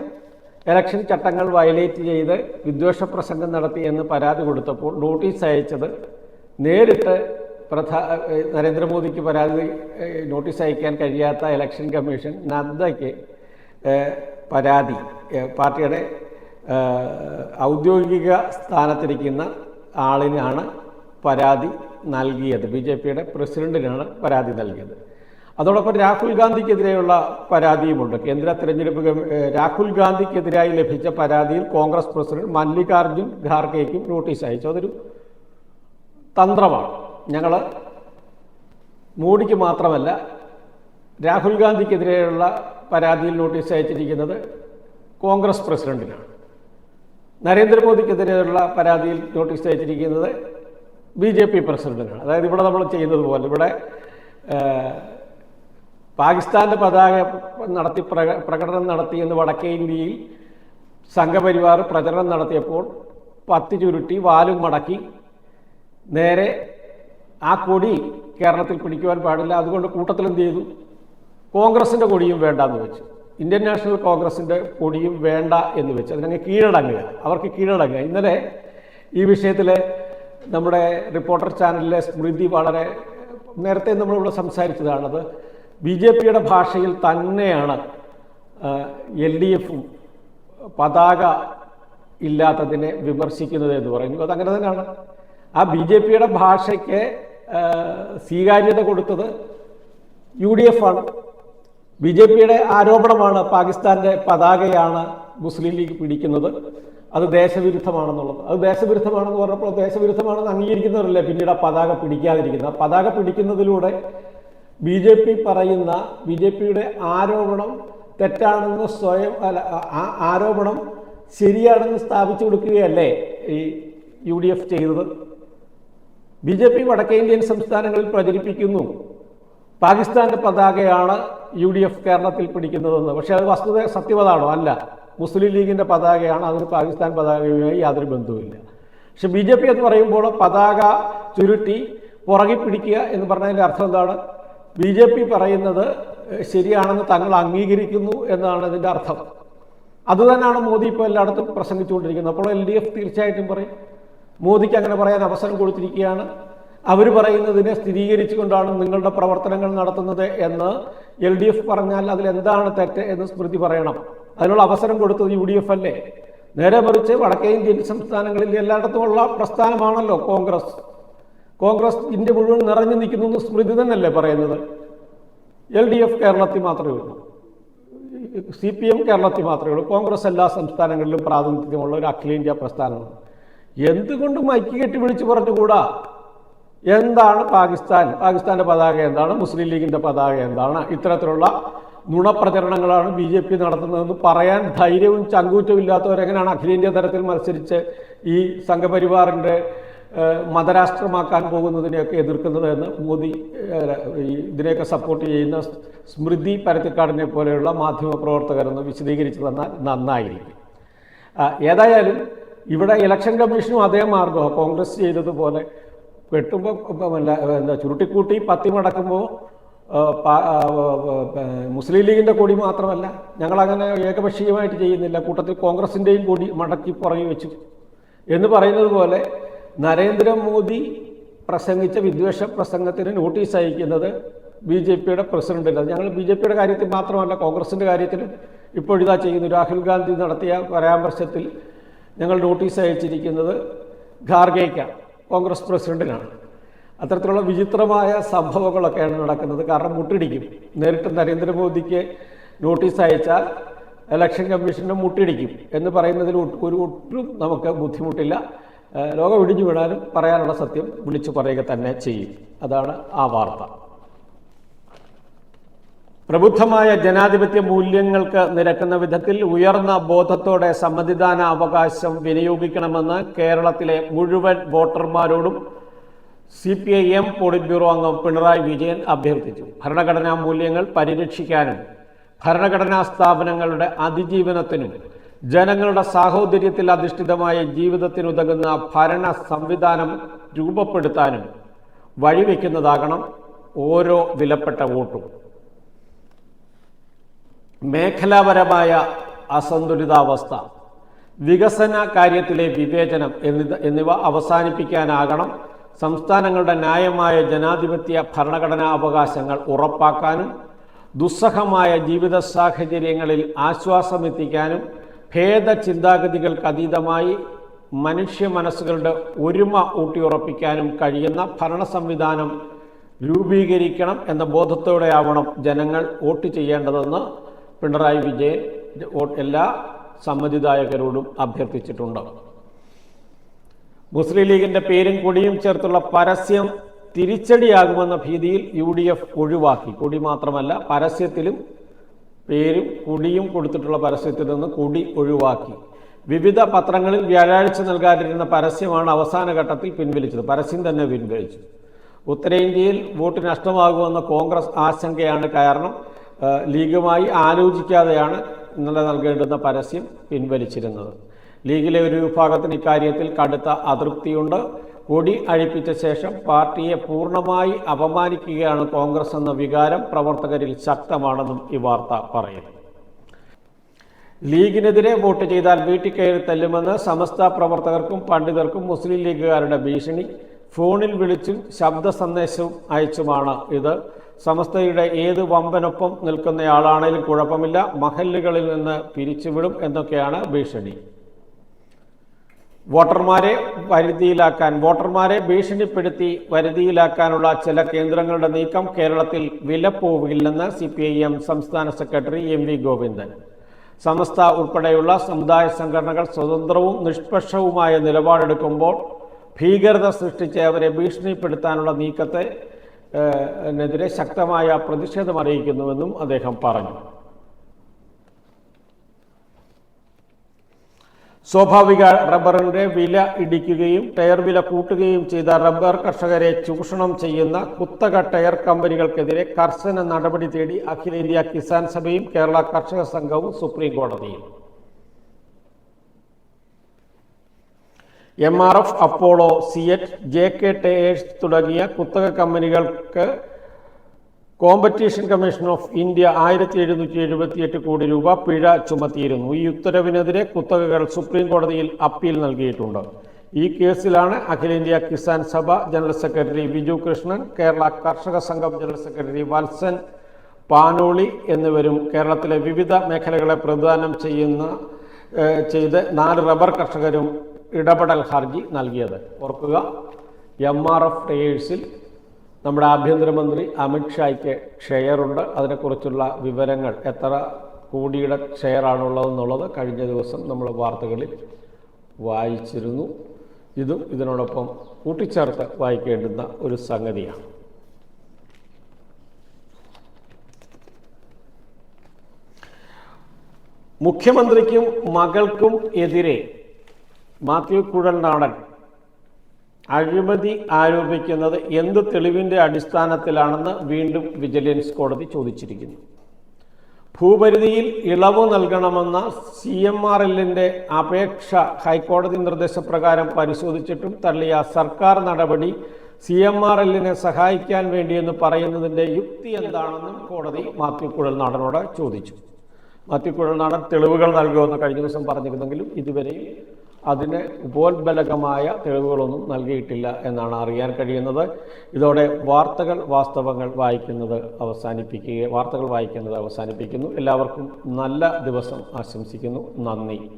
ഇലക്ഷൻ ചട്ടങ്ങൾ വയലേറ്റ് ചെയ്ത് വിദ്വേഷ പ്രസംഗം നടത്തി എന്ന് പരാതി കൊടുത്തപ്പോൾ നോട്ടീസ് അയച്ചത് നേരിട്ട് പ്രധാ നരേന്ദ്രമോദിക്ക് പരാതി നോട്ടീസ് അയക്കാൻ കഴിയാത്ത ഇലക്ഷൻ കമ്മീഷൻ നദ്ദയ്ക്ക് പരാതി. പാർട്ടിയുടെ ഔദ്യോഗിക സ്ഥാനത്തിരിക്കുന്ന ആളിനാണ് പരാതി നൽകിയത്. ബി ജെ പിയുടെ പ്രസിഡന്റിനാണ് പരാതി നൽകിയത്. അതോടൊപ്പം രാഹുൽ ഗാന്ധിക്കെതിരെയുള്ള പരാതിയുമുണ്ട്. കേന്ദ്ര തെരഞ്ഞെടുപ്പ് രാഹുൽ ഗാന്ധിക്കെതിരായി ലഭിച്ച പരാതിയിൽ കോൺഗ്രസ് പ്രസിഡന്റ് മല്ലികാർജുൻ ഖാർഗെയ്ക്കും നോട്ടീസ് അയച്ചു. അതൊരു തന്ത്രമാണ്. ഞങ്ങൾ മോഡിക്ക് മാത്രമല്ല രാഹുൽ ഗാന്ധിക്കെതിരെയുള്ള പരാതിയിൽ നോട്ടീസ് അയച്ചിരിക്കുന്നത് കോൺഗ്രസ് പ്രസിഡന്റിനാണ്. നരേന്ദ്രമോദിക്കെതിരെയുള്ള പരാതിയിൽ നോട്ടീസ് അയച്ചിരിക്കുന്നത് ബി ജെ പി പ്രസിഡന്റിനാണ്. അതായത് ഇവിടെ നമ്മൾ ചെയ്യുന്നത് പോലെ ഇവിടെ പാകിസ്ഥാന്റെ പതാക നടത്തി പ്രക പ്രകടനം നടത്തിയെന്ന് വടക്കേ ഇന്ത്യയിൽ സംഘപരിവാർ പ്രചരണം നടത്തിയപ്പോൾ പത്തി ചുരുട്ടി വാലും മടക്കി നേരെ ആ കൊടി കേരളത്തിൽ പിടിക്കുവാൻ പാടില്ല. അതുകൊണ്ട് കൂട്ടത്തിൽ എന്ത് ചെയ്തു? കോൺഗ്രസിന്റെ കൊടിയും വേണ്ട എന്ന് വെച്ചു. ഇന്ത്യൻ നാഷണൽ കോൺഗ്രസിന്റെ കൊടിയും വേണ്ട എന്ന് വെച്ചു. അതിനങ്ങ് കീഴടങ്ങുക. അവർക്ക് കീഴടങ്ങുക. ഇന്നലെ ഈ വിഷയത്തിൽ നമ്മുടെ റിപ്പോർട്ടർ ചാനലിലെ സ്മൃതി വളരെ നേരത്തെ നമ്മളിവിടെ സംസാരിച്ചതാണത്. ബി ജെ പിയുടെ ഭാഷയിൽ തന്നെയാണ് എൽ ഡി എഫും പതാക ഇല്ലാത്തതിനെ വിമർശിക്കുന്നത് എന്ന് പറയുന്നു അങ്ങനെ തന്നെയാണ്. ആ ബി ജെ പിയുടെ ഭാഷയ്ക്ക് സ്വീകാര്യത കൊടുത്തത് യു ഡി എഫ് ആണ്. ബി ജെ പിയുടെ ആരോപണമാണ് പാകിസ്ഥാന്റെ പതാകയാണ് മുസ്ലിം ലീഗ് പിടിക്കുന്നത്. അത് ദേശവിരുദ്ധമാണെന്നുള്ളത്. അത് ദേശവിരുദ്ധമാണെന്ന് പറഞ്ഞപ്പോൾ ദേശവിരുദ്ധമാണെന്ന് അംഗീകരിക്കുന്നവരല്ലേ? പിന്നീട് ആ പതാക പിടിക്കാതിരിക്കുന്നത്. ആ പതാക പിടിക്കുന്നതിലൂടെ ബി ജെ പി പറയുന്ന ബി ജെ പിയുടെ ആരോപണം തെറ്റാണെന്ന് സ്വയം അല്ല ആ- ആരോപണം ശരിയാണെന്ന് സ്ഥാപിച്ചു കൊടുക്കുകയല്ലേ ഈ യു ഡി എഫ് ചെയ്തത്? ബി ജെ പി വടക്കേ ഇന്ത്യൻ സംസ്ഥാനങ്ങളിൽ പ്രചരിപ്പിക്കുന്നു. പാകിസ്ഥാന്റെ പതാകയാണ് യു ഡി എഫ് കേരളത്തിൽ പിടിക്കുന്നതെന്ന്. പക്ഷേ അത് വസ്തുത സത്യവതാണോ അല്ല. മുസ്ലിം ലീഗിന്റെ പതാകയാണ്. അതിന് പാകിസ്ഥാൻ പതാകയുമായി യാതൊരു ബന്ധവുമില്ല. പക്ഷെ ബി ജെ പി എന്ന് പറയുമ്പോൾ പതാക ചുരുട്ടി പുറകി പിടിക്കുക എന്ന് പറഞ്ഞതിന്റെ അർത്ഥം എന്താണ്? ബി ജെ പി പറയുന്നത് ശരിയാണെന്ന് തങ്ങൾ അംഗീകരിക്കുന്നു എന്നാണ് ഇതിന്റെ അർത്ഥം. അതുതന്നെയാണ് മോദി ഇപ്പോൾ എല്ലായിടത്തും പ്രസംഗിച്ചുകൊണ്ടിരിക്കുന്നത്. അപ്പോൾ എൽ ഡി എഫ് തീർച്ചയായിട്ടും പറയും. മോദിക്ക് അങ്ങനെ പറയാൻ അവസരം കൊടുത്തിരിക്കുകയാണ്. അവർ പറയുന്നതിനെ സ്ഥിരീകരിച്ചുകൊണ്ടാണ് നിങ്ങളുടെ പ്രവർത്തനങ്ങൾ നടത്തുന്നത് എന്ന് എൽ ഡി എഫ് പറഞ്ഞാൽ അതിൽ എന്താണ് തെറ്റ് എന്ന് സ്മൃതി പറയണം. അതിനുള്ള അവസരം കൊടുത്തത് യു ഡി എഫ് അല്ലേ? നേരെ മറിച്ച് വടക്കേ ഇന്ത്യൻ സംസ്ഥാനങ്ങളിൽ എല്ലായിടത്തുമുള്ള പ്രസ്ഥാനമാണല്ലോ കോൺഗ്രസ്. കോൺഗ്രസ് ഇന്ത്യ മുഴുവൻ നിറഞ്ഞു നിൽക്കുന്നു എന്ന് സ്മൃതി തന്നെയല്ലേ പറയുന്നത്? എൽ ഡി എഫ് കേരളത്തിൽ മാത്രമേ ഉള്ളൂ. സി പി എം കേരളത്തിൽ മാത്രമേ ഉള്ളൂ. കോൺഗ്രസ് എല്ലാ സംസ്ഥാനങ്ങളിലും പ്രാതിനിധ്യമുള്ള ഒരു അഖിലേന്ത്യാ പ്രസ്ഥാനമാണ്. എന്തുകൊണ്ട് മൈക്ക് കെട്ടി വിളിച്ചു പറഞ്ഞുകൂടാ? എന്താണ് പാകിസ്ഥാൻ? പാകിസ്ഥാന്റെ പതാക എന്താണ്? മുസ്ലിം ലീഗിന്റെ പതാക എന്താണ്? ഇത്തരത്തിലുള്ള നുണപ്രചരണങ്ങളാണ് ബി ജെ പി നടത്തുന്നതെന്ന് പറയാൻ ധൈര്യവും ചങ്കൂറ്റവും ഇല്ലാത്തവരെങ്ങനെയാണ് അഖിലേന്ത്യാ തലത്തിൽ മത്സരിച്ച് ഈ സംഘപരിവാറിന്റെ ഏഹ്, മതരാഷ്ട്രമാക്കാൻ പോകുന്നതിനെയൊക്കെ എതിർക്കുന്നത് എന്ന് മോദി ഇതിനെയൊക്കെ സപ്പോർട്ട് ചെയ്യുന്ന സ്മൃതി പരത്തിക്കാടിനെ പോലെയുള്ള മാധ്യമ പ്രവർത്തകരെന്ന് വിശദീകരിച്ചു തന്നാൽ നന്നായിരിക്കും. ഏതായാലും ഇവിടെ ഇലക്ഷൻ കമ്മീഷനും അതേ മാർഗമാണ് കോൺഗ്രസ് ചെയ്തതുപോലെ വെട്ടുമ്പോൾ എന്താ ചുരുട്ടിക്കൂട്ടി പത്തി മടക്കുമ്പോൾ മുസ്ലിം ലീഗിന്റെ കൊടി മാത്രമല്ല ഞങ്ങളങ്ങനെ ഏകപക്ഷീയമായിട്ട് ചെയ്യുന്നില്ല. കൂട്ടത്തിൽ കോൺഗ്രസിന്റെയും കൊടി മടക്കി പുറകെ വെച്ചു. എന്ന് പറയുന്നത് പോലെ നരേന്ദ്രമോദി പ്രസംഗിച്ച വിദ്വേഷ പ്രസംഗത്തിന് നോട്ടീസ് അയക്കുന്നത് ബി ജെ പിയുടെ പ്രസിഡന്റിന്. ഞങ്ങൾ ബി ജെ പിയുടെ കാര്യത്തിൽ മാത്രമല്ല കോൺഗ്രസിന്റെ കാര്യത്തിലും ഇപ്പോഴിതാ ചെയ്യുന്നു. രാഹുൽ ഗാന്ധി നടത്തിയ പരാമർശത്തിൽ ഞങ്ങൾ നോട്ടീസ് അയച്ചിരിക്കുന്നത് ഖാർഗേക്കാണ് കോൺഗ്രസ് പ്രസിഡന്റിനാണ്. അത്തരത്തിലുള്ള വിചിത്രമായ സംഭവങ്ങളൊക്കെയാണ് നടക്കുന്നത്. കാരണം മുട്ടിടിക്കും. നേരിട്ട് നരേന്ദ്രമോദിക്ക് നോട്ടീസ് അയച്ചാൽ ഇലക്ഷൻ കമ്മീഷനെ മുട്ടിടിക്കും എന്ന് പറയുന്നതിൽ ഒരു ഒട്ടും നമുക്ക് ബുദ്ധിമുട്ടില്ല. ലോകം ഇടിഞ്ഞു വീണാലും പറയാനുള്ള സത്യം വിളിച്ചു പറയുക തന്നെ ചെയ്യും. അതാണ് ആ വാർത്ത. പ്രബുദ്ധമായ ജനാധിപത്യ മൂല്യങ്ങൾക്ക് നിരക്കുന്ന വിധത്തിൽ ഉയർന്ന ബോധത്തോടെ സമ്മതിദാന അവകാശം വിനിയോഗിക്കണമെന്ന് കേരളത്തിലെ മുഴുവൻ വോട്ടർമാരോടും C P I M polit bureau അംഗം പിണറായി വിജയൻ അഭ്യർത്ഥിച്ചു. ഭരണഘടനാ മൂല്യങ്ങൾ പരിരക്ഷിക്കാനും ഭരണഘടനാ സ്ഥാപനങ്ങളുടെ അതിജീവനത്തിനും ജനങ്ങളുടെ സാഹോദര്യത്തിൽ അധിഷ്ഠിതമായ ജീവിതത്തിനുതകുന്ന ഭരണ സംവിധാനം രൂപപ്പെടുത്താനും വഴിവെക്കുന്നതാകണം ഓരോ വിലപ്പെട്ട വോട്ടും. മേഖലാപരമായ അസന്തുലിതാവസ്ഥ വികസന കാര്യത്തിലെ വിവേചനം എന്നിവ അവസാനിപ്പിക്കാനാകണം. സംസ്ഥാനങ്ങളുടെ ന്യായമായ ജനാധിപത്യ ഭരണഘടനാ അവകാശങ്ങൾ ഉറപ്പാക്കാനും ദുസ്സഹമായ ജീവിത സാഹചര്യങ്ങളിൽ ആശ്വാസമെത്തിക്കാനും ഭേദ ചിന്താഗതികൾക്ക് അതീതമായി മനുഷ്യ മനസ്സുകളുടെ ഒരുമ ഊട്ടിയുറപ്പിക്കാനും കഴിയുന്ന ഭരണ സംവിധാനം രൂപീകരിക്കണം എന്ന ബോധത്തോടെയാവണം ജനങ്ങൾ വോട്ട് ചെയ്യേണ്ടതെന്ന് പിണറായി വിജയൻ എല്ലാ സമ്മതിദായകരോടും അഭ്യർത്ഥിച്ചിട്ടുണ്ട്. മുസ്ലിം ലീഗിന്റെ പേരും കൊടിയും ചേർത്തുള്ള പരസ്യം തിരിച്ചടിയാകുമെന്ന ഭീതിയിൽ യു ഡി എഫ് ഒഴിവാക്കി. കൊടി മാത്രമല്ല പരസ്യത്തിലും പേരും കൊടിയും കൊടുത്തിട്ടുള്ള പരസ്യത്തിൽ നിന്ന് കൊടി ഒഴിവാക്കി. വിവിധ പത്രങ്ങളിൽ വ്യാഴാഴ്ച നൽകാതിരുന്ന പരസ്യമാണ് അവസാന ഘട്ടത്തിൽ പിൻവലിച്ചത്. പരസ്യം തന്നെ പിൻവലിച്ചു. ഉത്തരേന്ത്യയിൽ വോട്ട് നഷ്ടമാകുമെന്ന കോൺഗ്രസ് ആശങ്കയാണ് കാരണം ലീഗുമായി ആലോചിക്കാതെയാണ് ഇന്നലെ നൽകേണ്ടുന്ന പരസ്യം പിൻവലിച്ചിരുന്നത്. ലീഗിലെ ഒരു വിഭാഗത്തിന് ഇക്കാര്യത്തിൽ കടുത്ത അതൃപ്തിയുണ്ട്. കൊടി അഴിപ്പിച്ച ശേഷം പാർട്ടിയെ പൂർണമായി അപമാനിക്കുകയാണ് കോൺഗ്രസ് എന്ന വികാരം പ്രവർത്തകരിൽ ശക്തമാണെന്നും ഈ വാർത്ത പറയുന്നു. ലീഗിനെതിരെ വോട്ട് ചെയ്താൽ വീട്ടിൽ കയറി തല്ലുമെന്ന് സമസ്ത പ്രവർത്തകർക്കും പണ്ഡിതർക്കും മുസ്ലിം ലീഗുകാരുടെ ഭീഷണി. ഫോണിൽ വിളിച്ചും ശബ്ദ സന്ദേശവും അയച്ചുമാണ് ഇത്. സമസ്തയുടെ ഏത് വമ്പനൊപ്പം നിൽക്കുന്നയാളാണേലും കുഴപ്പമില്ല മഹല്ലുകളിൽ നിന്ന് പിരിച്ചുവിടും എന്നൊക്കെയാണ് ഭീഷണി. വോട്ടർമാരെ വരുതിയിലാക്കാൻ വോട്ടർമാരെ ഭീഷണിപ്പെടുത്തി വരുതിയിലാക്കാനുള്ള ചില കേന്ദ്രങ്ങളുടെ നീക്കം കേരളത്തിൽ വിലപ്പോവില്ലെന്ന് സി പി ഐ എം സംസ്ഥാന secretary M V Govindan. Samastha ഉൾപ്പെടെയുള്ള സമുദായ സംഘടനകൾ സ്വതന്ത്രവും നിഷ്പക്ഷവുമായ നിലപാടെടുക്കുമ്പോൾ ഭീകരത സൃഷ്ടിച്ച് അവരെ ഭീഷണിപ്പെടുത്താനുള്ള നീക്കത്തെ നെതിരെ ശക്തമായ പ്രതിഷേധം അറിയിക്കുന്നുവെന്നും അദ്ദേഹം പറഞ്ഞു. സ്വാഭാവിക റബ്ബറിന്റെ വില ഇടിക്കുകയും ടയർ വില കൂട്ടുകയും ചെയ്ത റബ്ബർ കർഷകരെ ചൂഷണം ചെയ്യുന്ന കുത്തക ടയർ കമ്പനികൾക്കെതിരെ കർശന നടപടി തേടി അഖിലേന്ത്യാ കിസാൻ സഭയും കേരള കർഷക സംഘവും സുപ്രീം കോടതിയിൽ. M R F Apollo CEAT J K tyres തുടങ്ങിയ കുത്തക കമ്പനികൾക്ക് കോമ്പറ്റീഷൻ കമ്മീഷൻ ഓഫ് ഇന്ത്യ ആയിരത്തി എഴുന്നൂറ്റി എഴുപത്തിയെട്ട് കോടി രൂപ പിഴ ചുമത്തിയിരുന്നു. ഈ ഉത്തരവിനെതിരെ കുത്തകകൾ സുപ്രീം കോടതിയിൽ അപ്പീൽ നൽകിയിട്ടുണ്ട്. ഈ കേസിലാണ് അഖിലേന്ത്യാ Kisan Sabha general secretary Biju Krishnan Kerala Karshaka Sangham general secretary Valsan Panoli എന്നിവരും കേരളത്തിലെ വിവിധ മേഖലകളെ പ്രതിദാനം ചെയ്യുന്ന ചെയ്ത് നാല് റബ്ബർ കർഷകരും ഇടപെടൽ ഹർജി നൽകിയത്. ഓർക്കുക എം ആർ എഫ് ടയേഴ്സിൽ നമ്മുടെ ആഭ്യന്തരമന്ത്രി അമിത്ഷായ്ക്ക് ഷെയറുണ്ട്. അതിനെക്കുറിച്ചുള്ള വിവരങ്ങൾ എത്ര കോടിയുടെ ഷെയറാണുള്ളതെന്നുള്ളത് കഴിഞ്ഞ ദിവസം നമ്മൾ വാർത്തകളിൽ വായിച്ചിരുന്നു. ഇതും ഇതിനോടൊപ്പം കൂട്ടിച്ചേർത്ത് വായിക്കേണ്ടുന്ന ഒരു സംഗതിയാണ്. മുഖ്യമന്ത്രിക്കും മകൾക്കും എതിരെ മാത്യു കുഴൽനാടൻ അഴിമതി ആരോപിക്കുന്നത് എന്ത് തെളിവിന്റെ അടിസ്ഥാനത്തിലാണെന്ന് വീണ്ടും വിജിലൻസ് കോടതി ചോദിച്ചിരിക്കുന്നു. ഭൂപരിധിയിൽ ഇളവ് നൽകണമെന്ന സി എം ആർ എല്ലിന്റെ അപേക്ഷ ഹൈക്കോടതി നിർദ്ദേശപ്രകാരം പരിശോധിച്ചിട്ടും തള്ളിയ സർക്കാർ നടപടി സി എം ആർ എല്ലിനെ സഹായിക്കാൻ വേണ്ടിയെന്ന് പറയുന്നതിന്റെ യുക്തി എന്താണെന്നും കോടതി മാത്യു കുഴൽനാടനോട് ചോദിച്ചു. മാത്യു കുഴൽനാടൻ തെളിവുകൾ നൽകുമെന്ന് കഴിഞ്ഞ ദിവസം പറഞ്ഞിരുന്നെങ്കിലും ഇതുവരെയും അതിന് ഉപോത്ബലകമായ തെളിവുകളൊന്നും നൽകിയിട്ടില്ല എന്നാണ് അറിയാൻ കഴിയുന്നത്. ഇതോടെ വാർത്തകൾ വാസ്തവങ്ങൾ വായിക്കുന്നത് അവസാനിപ്പിക്കുക വാർത്തകൾ വായിക്കുന്നത് അവസാനിപ്പിക്കുന്നു. എല്ലാവർക്കും നല്ല ദിവസം ആശംസിക്കുന്നു. നന്ദി.